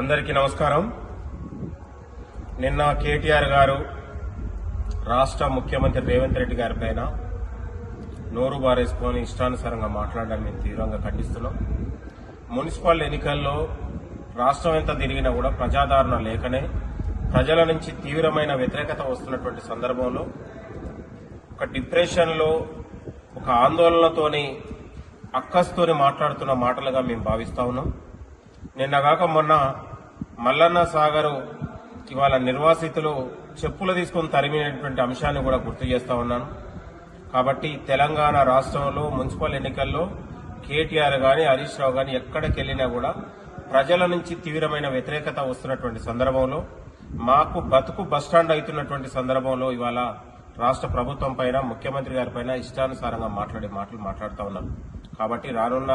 అందరికీ నమస్కారం. నిన్న కేటీఆర్ గారు రాష్ట్ర ముఖ్యమంత్రి రేవంత్ రెడ్డి గారి పైన నోరు బారేసుకొని ఇష్టానుసారంగా మాట్లాడడం మేము తీవ్రంగా ఖండిస్తున్నాం. మున్సిపల్ ఎన్నికల్లో రాష్ట్రం ఎంత తిరిగినా కూడా ప్రజాదరణ లేకనే ప్రజల నుంచి తీవ్రమైన వ్యతిరేకత వస్తున్నటువంటి సందర్భంలో ఒక డిప్రెషన్లో ఒక ఆందోళనతోని అక్కస్తోని మాట్లాడుతున్న మాటలుగా మేము భావిస్తా ఉన్నాం. నిన్నగాక మొన్న మల్లన్న సాగరు ఇవాళ నిర్వాసితులు చెప్పులు తీసుకొని తరిమినటువంటి అంశాన్ని కూడా గుర్తు చేస్తా ఉన్నాను. కాబట్టి తెలంగాణ రాష్ట్రంలో మున్సిపల్ ఎన్నికల్లో కేటీఆర్ గాని హరీష్ రావు గాని ఎక్కడికి వెళ్ళినా కూడా ప్రజల నుంచి తీవ్రమైన వ్యతిరేకత వస్తున్నటువంటి సందర్భంలో మాకు బతుకు బస్టాండ్ అవుతున్నటువంటి సందర్భంలో ఇవాళ రాష్ట్ర ప్రభుత్వం పైన ముఖ్యమంత్రి గారి పైన ఇష్టానుసారంగా మాట్లాడే మాటలు మాట్లాడుతూ ఉన్నారు కాబట్టి రానున్న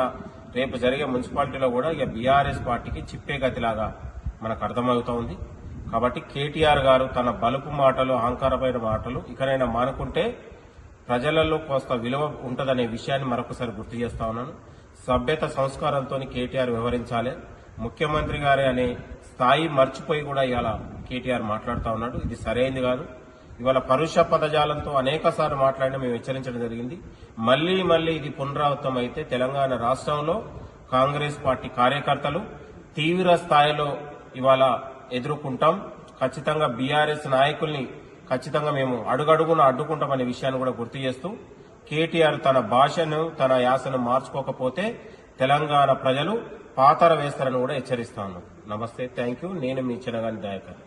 రేపు జరిగే మున్సిపాలిటీలో కూడా ఇక బీఆర్ఎస్ పార్టీకి చిప్పే గతిలాగా మనకు అర్థమవుతా ఉంది కాబట్టి కేటీఆర్ గారు తన బలుపు మాటలు అహంకారమైన మాటలు ఇకనైనా మానుకుంటే ప్రజలలో కొంత విలువ ఉంటుందనే విషయాన్ని మరొకసారి గుర్తు చేస్తా ఉన్నాను. సభ్యత సంస్కారంతో కేటీఆర్ వ్యవహరించాలి. ముఖ్యమంత్రి గారే అనే స్థాయి మర్చిపోయి కూడా ఇవాళ కేటీఆర్ మాట్లాడుతూ ఉన్నాడు. ఇది సరైంది కాదు. ఇవాళ పరుష పదజాలంతో అనేక సార్లు మాట్లాడినా మేము హెచ్చరించడం జరిగింది. మళ్ళీ మళ్ళీ ఇది పునరావృతం అయితే తెలంగాణ రాష్ట్రంలో కాంగ్రెస్ పార్టీ కార్యకర్తలు తీవ్ర స్థాయిలో ఇవాళ ఎదుర్కొంటాం. ఖచ్చితంగా బీఆర్ఎస్ నాయకుల్ని ఖచ్చితంగా మేము అడుగడుగున అడ్డుకుంటామనే విషయాన్ని కూడా గుర్తు చేస్తూ కేటీఆర్ తన భాషను తన యాసను మార్చుకోకపోతే తెలంగాణ ప్రజలు పాతర వేస్తారని కూడా హెచ్చరిస్తాను నమస్తే థ్యాంక్ యూ. నేను మీ చిన్నగాని దాయకర్.